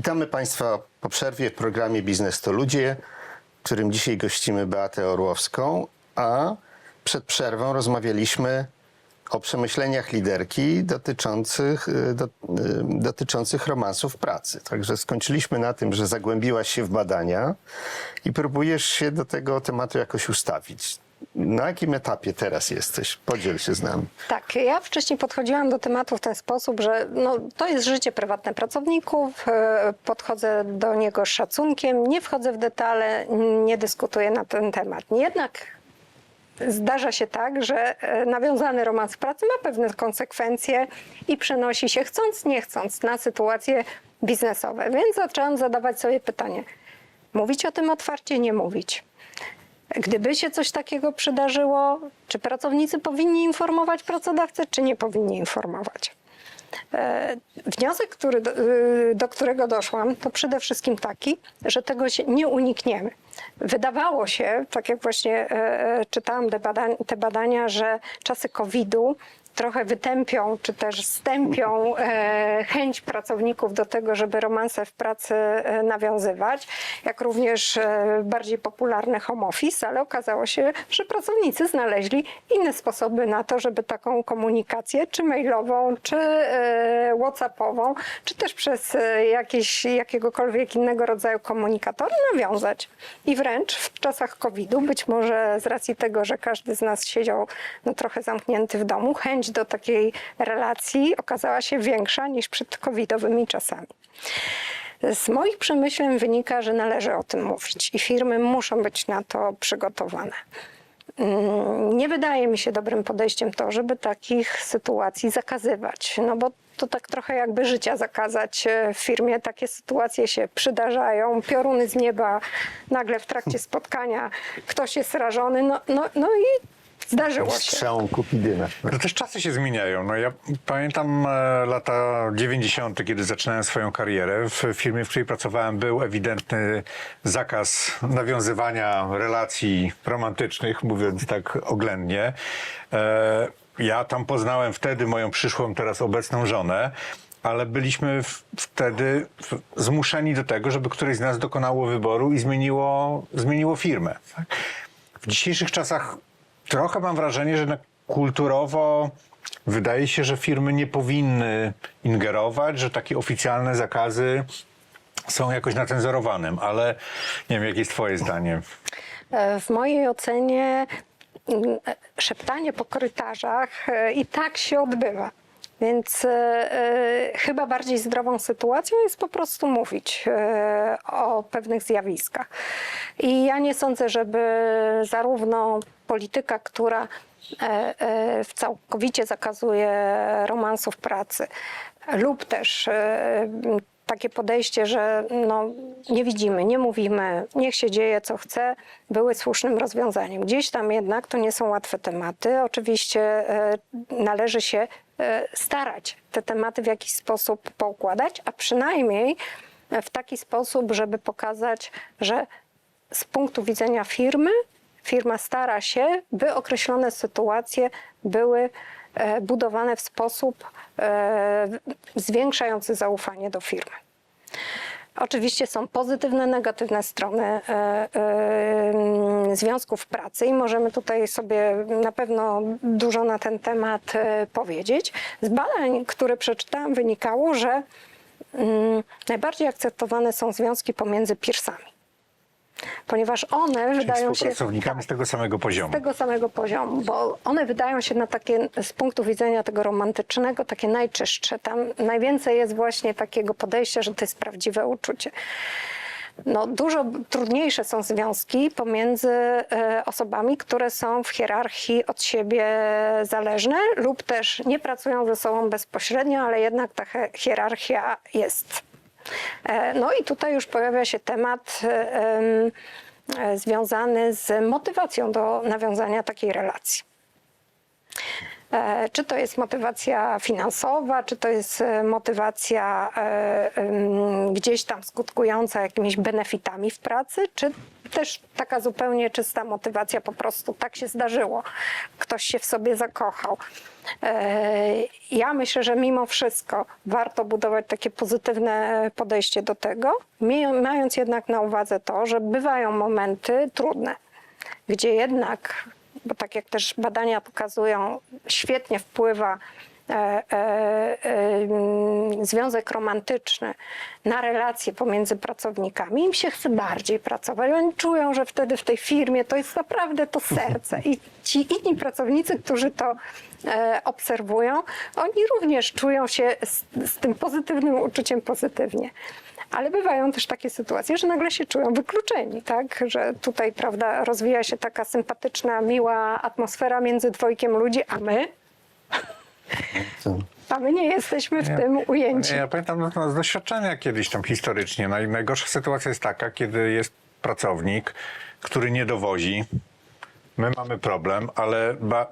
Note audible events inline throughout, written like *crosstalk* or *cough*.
Witamy Państwa po przerwie w programie Biznes to Ludzie, w którym dzisiaj gościmy Beatę Orłowską, a przed przerwą rozmawialiśmy o przemyśleniach liderki dotyczących, y, do, y, dotyczących romansów pracy. Także skończyliśmy na tym, że zagłębiłaś się w badania i próbujesz się do tego tematu jakoś ustawić. Na jakim etapie teraz jesteś? Podziel się z nami. Tak, ja wcześniej podchodziłam do tematu w ten sposób, że no, to jest życie prywatne pracowników, e, podchodzę do niego z szacunkiem, nie wchodzę w detale, nie dyskutuję na ten temat. Jednak zdarza się tak, że e, nawiązany romans pracy ma pewne konsekwencje i przenosi się chcąc, nie chcąc na sytuacje biznesowe. Więc zaczęłam zadawać sobie pytanie, mówić o tym otwarcie, nie mówić. Gdyby się coś takiego przydarzyło, czy pracownicy powinni informować pracodawcę, czy nie powinni informować? E, Wniosek, który, do, y, do którego doszłam, to przede wszystkim taki, że tego się nie unikniemy. Wydawało się, tak jak właśnie e, e, czytałam te badania że czasy COVID-u trochę wytępią, czy też stępią e, chęć pracowników do tego, żeby romanse w pracy e, nawiązywać, jak również e, bardziej popularny home office, ale okazało się, że pracownicy znaleźli inne sposoby na to, żeby taką komunikację, czy mailową, czy whatsappową, czy też przez jakieś, jakiegokolwiek innego rodzaju komunikator nawiązać. I wręcz w czasach COVID-u, być może z racji tego, że każdy z nas siedział no, trochę zamknięty w domu, chęć do takiej relacji okazała się większa niż przed covidowymi czasami. Z moich przemyśleń wynika, że należy o tym mówić i firmy muszą być na to przygotowane. Mm, Nie wydaje mi się dobrym podejściem to, żeby takich sytuacji zakazywać, no bo to tak trochę jakby życia zakazać e, w firmie. Takie sytuacje się przydarzają, pioruny z nieba, nagle w trakcie spotkania ktoś jest rażony, no, no, no i zdarzyło się. Strzałą kupidyna. No też czasy się zmieniają. No ja pamiętam e, lata 90., kiedy zaczynałem swoją karierę. W firmie, w której pracowałem, był ewidentny zakaz nawiązywania relacji romantycznych, mówiąc tak oględnie. E, ja tam poznałem wtedy moją przyszłą, teraz obecną żonę. Ale byliśmy w, wtedy w, zmuszeni do tego, żeby któreś z nas dokonało wyboru i zmieniło, zmieniło firmę. Tak? W dzisiejszych czasach trochę mam wrażenie, że kulturowo wydaje się, że firmy nie powinny ingerować, że takie oficjalne zakazy są jakoś nacenzurowanym, ale nie wiem, jakie jest twoje zdanie. W mojej ocenie mm, e, szeptanie po korytarzach e, i tak się odbywa. Więc e, e, chyba bardziej zdrową sytuacją jest po prostu mówić e, o pewnych zjawiskach. I ja nie sądzę, żeby zarówno polityka, która całkowicie zakazuje romansów pracy, lub też takie podejście, że no, nie widzimy, nie mówimy, niech się dzieje co chce, były słusznym rozwiązaniem. Gdzieś tam jednak to nie są łatwe tematy. Oczywiście należy się starać te tematy w jakiś sposób poukładać, a przynajmniej w taki sposób, żeby pokazać, że z punktu widzenia firmy, firma stara się, by określone sytuacje były e, budowane w sposób e, zwiększający zaufanie do firmy. Oczywiście są pozytywne, negatywne strony e, e, związków pracy i możemy tutaj sobie na pewno dużo na ten temat e, powiedzieć. Z badań, które przeczytałam, wynikało, że mm, najbardziej akceptowane są związki pomiędzy peersami. Ponieważ one Czyli wydają się współpracownikami z tego samego poziomu. z tego samego poziomu, bo one wydają się na takie z punktu widzenia tego romantycznego takie najczystsze. Tam najwięcej jest właśnie takiego podejścia, że to jest prawdziwe uczucie. No, dużo trudniejsze są związki pomiędzy e, osobami, które są w hierarchii od siebie zależne lub też nie pracują ze sobą bezpośrednio, ale jednak ta he- hierarchia jest. E, No i tutaj już pojawia się temat e, e, związany z motywacją do nawiązania takiej relacji. E, Czy to jest motywacja finansowa, czy to jest e, motywacja e, gdzieś tam skutkująca jakimiś benefitami w pracy, czy też taka zupełnie czysta motywacja, po prostu tak się zdarzyło. Ktoś się w sobie zakochał. Ja myślę, że mimo wszystko warto budować takie pozytywne podejście do tego, mając jednak na uwadze to, że bywają momenty trudne, gdzie jednak, bo tak jak też badania pokazują, świetnie wpływa e, e, e, mm, związek romantyczny na relacje pomiędzy pracownikami, im się chce bardziej pracować. Oni czują, że wtedy w tej firmie to jest naprawdę to serce. I ci inni pracownicy, którzy to e, obserwują, oni również czują się z, z tym pozytywnym uczuciem pozytywnie. Ale bywają też takie sytuacje, że nagle się czują wykluczeni, tak? Że tutaj, prawda, rozwija się taka sympatyczna, miła atmosfera między dwojkiem ludzi, a my, To- a my nie jesteśmy w tym ujęci. Ja pamiętam no, no, z doświadczenia kiedyś tam historycznie. Naj, najgorsza sytuacja jest taka, kiedy jest pracownik, który nie dowozi. My mamy problem, ale ba,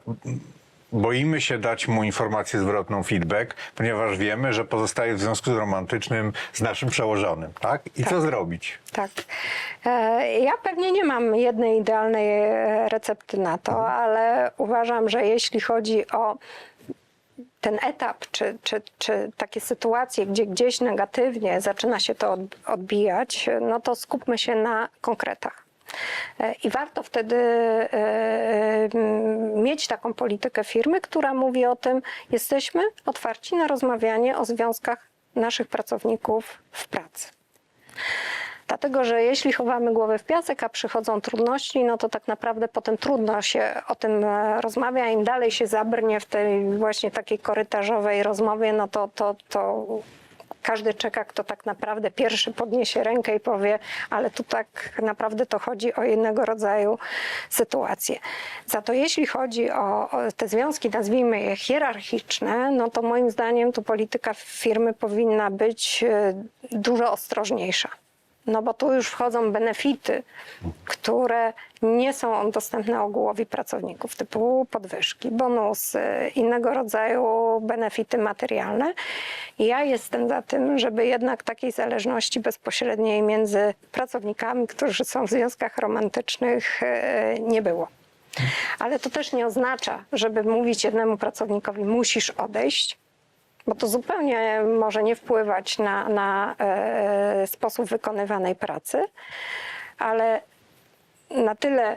boimy się dać mu informację zwrotną, feedback, ponieważ wiemy, że pozostaje w związku romantycznym z naszym przełożonym. Tak? I co zrobić? Tak. E, Ja pewnie nie mam jednej idealnej e, recepty na to, ale uważam, że jeśli chodzi o ten etap, czy, czy, czy takie sytuacje, gdzie gdzieś negatywnie zaczyna się to od- odbijać, no to skupmy się na konkretach. E, I warto wtedy e, m, mieć taką politykę firmy, która mówi o tym, jesteśmy otwarci na rozmawianie o związkach naszych pracowników w pracy. Dlatego, że jeśli chowamy głowę w piasek, a przychodzą trudności, no to tak naprawdę potem trudno się o tym e, rozmawia. Im dalej się zabrnie w tej właśnie takiej korytarzowej rozmowie, no to, to, to każdy czeka, kto tak naprawdę pierwszy podniesie rękę i powie, ale tu tak naprawdę to chodzi o innego rodzaju sytuacje. Za to jeśli chodzi o, o te związki, nazwijmy je hierarchiczne, no to moim zdaniem tu polityka firmy powinna być e, dużo ostrożniejsza. No bo tu już wchodzą benefity, które nie są dostępne ogółowi pracowników, typu podwyżki, bonusy, innego rodzaju benefity materialne. Ja jestem za tym, żeby jednak takiej zależności bezpośredniej między pracownikami, którzy są w związkach romantycznych, e, nie było. Ale to też nie oznacza, żeby mówić jednemu pracownikowi, musisz odejść, bo to zupełnie może nie wpływać na, na e, sposób wykonywanej pracy, ale na tyle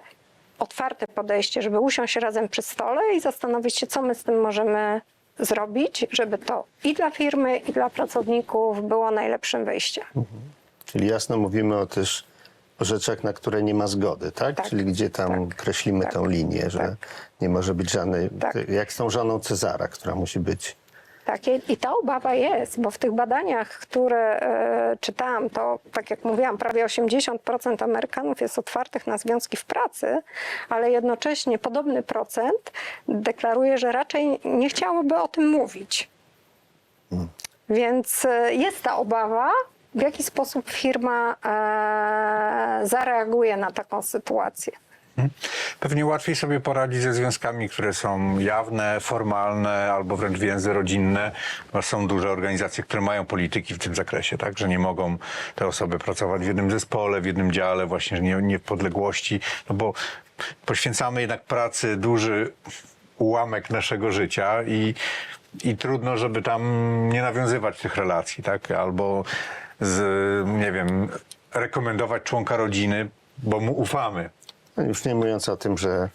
otwarte podejście, żeby usiąść razem przy stole i zastanowić się, co my z tym możemy zrobić, żeby to i dla firmy, i dla pracowników było najlepszym wyjściem. Czyli jasno mówimy o też o rzeczach, na które nie ma zgody, tak? Tak, Czyli gdzie tam tak, kreślimy tak, tą linię, że tak. nie może być żadnej, Tak. jak z tą żoną Cezara, która musi być. Tak, i- ta obawa jest, bo w tych badaniach, które e, czytałam, to tak jak mówiłam, prawie 80% Amerykanów jest otwartych na związki w pracy, ale jednocześnie podobny procent deklaruje, że raczej nie chciałoby o tym mówić. Więc e, jest ta obawa, w jaki sposób firma e, zareaguje na taką sytuację. Pewnie łatwiej sobie poradzić ze związkami, które są jawne, formalne albo wręcz więzy rodzinne, są duże organizacje, które mają polityki w tym zakresie, tak, że nie mogą te osoby pracować w jednym zespole, w jednym dziale, właśnie że nie, nie w podległości, no bo poświęcamy jednak pracy duży ułamek naszego życia i, i trudno, żeby tam nie nawiązywać tych relacji, tak, albo z, nie wiem, rekomendować członka rodziny, bo mu ufamy. No już nie mówiąc o tym, że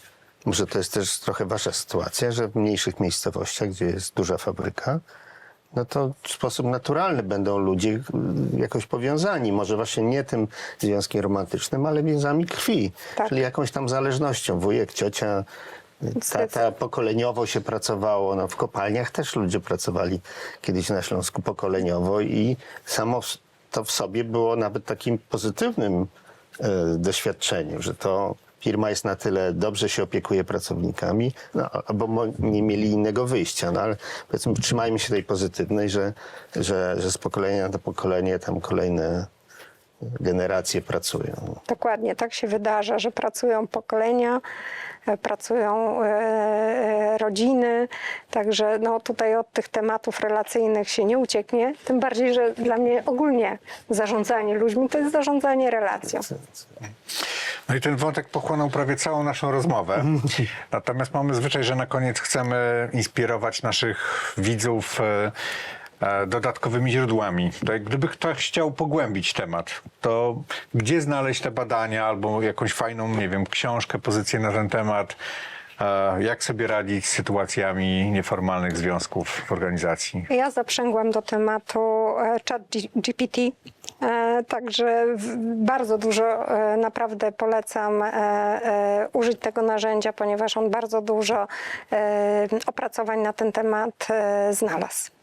może to jest też trochę wasza sytuacja, że w mniejszych miejscowościach, gdzie jest duża fabryka, no to w sposób naturalny będą ludzie y, jakoś powiązani. Może właśnie nie tym związkiem romantycznym, ale więzami krwi. Tak. Czyli jakąś tam zależnością. Wujek, ciocia, y, tata, pokoleniowo się pracowało. No, w kopalniach też ludzie pracowali kiedyś na Śląsku pokoleniowo i samo to w sobie było nawet takim pozytywnym e, doświadczeniem, że to firma jest na tyle dobrze się opiekuje pracownikami, no, albo nie mieli innego wyjścia, no ale powiedzmy trzymajmy się tej pozytywnej, że, że, że z pokolenia na pokolenie tam kolejne generacje pracują. Dokładnie, tak się wydarza, że pracują pokolenia, e, pracują e, e, rodziny, także no, tutaj od tych tematów relacyjnych się nie ucieknie, tym bardziej, że dla mnie ogólnie zarządzanie ludźmi to jest zarządzanie relacją. No i ten wątek pochłonął prawie całą naszą rozmowę. *laughs* Natomiast mamy zwyczaj, że na koniec chcemy inspirować naszych widzów dodatkowymi źródłami. To jak gdyby ktoś chciał pogłębić temat, to gdzie znaleźć te badania albo jakąś fajną, nie wiem, książkę, pozycję na ten temat? E, Jak sobie radzić z sytuacjami nieformalnych związków w organizacji? Ja zaprzęgłam do tematu e, chat GPT, e, także bardzo dużo e, naprawdę polecam e, e, użyć tego narzędzia, ponieważ on bardzo dużo e, opracowań na ten temat e, znalazł.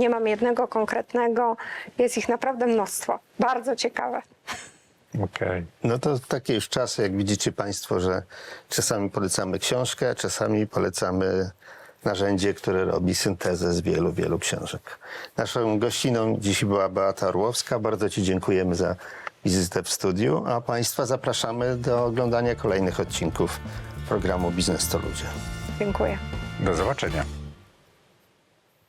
Nie mam jednego konkretnego, jest ich naprawdę mnóstwo. Bardzo ciekawe. Okej. No to takie już czasy, jak widzicie Państwo, że czasami polecamy książkę, czasami polecamy narzędzie, które robi syntezę z wielu, wielu książek. Naszą gościną dziś była Beata Orłowska. Bardzo Ci dziękujemy za wizytę w studiu, a Państwa zapraszamy do oglądania kolejnych odcinków programu Biznes to Ludzie. Dziękuję. Do zobaczenia.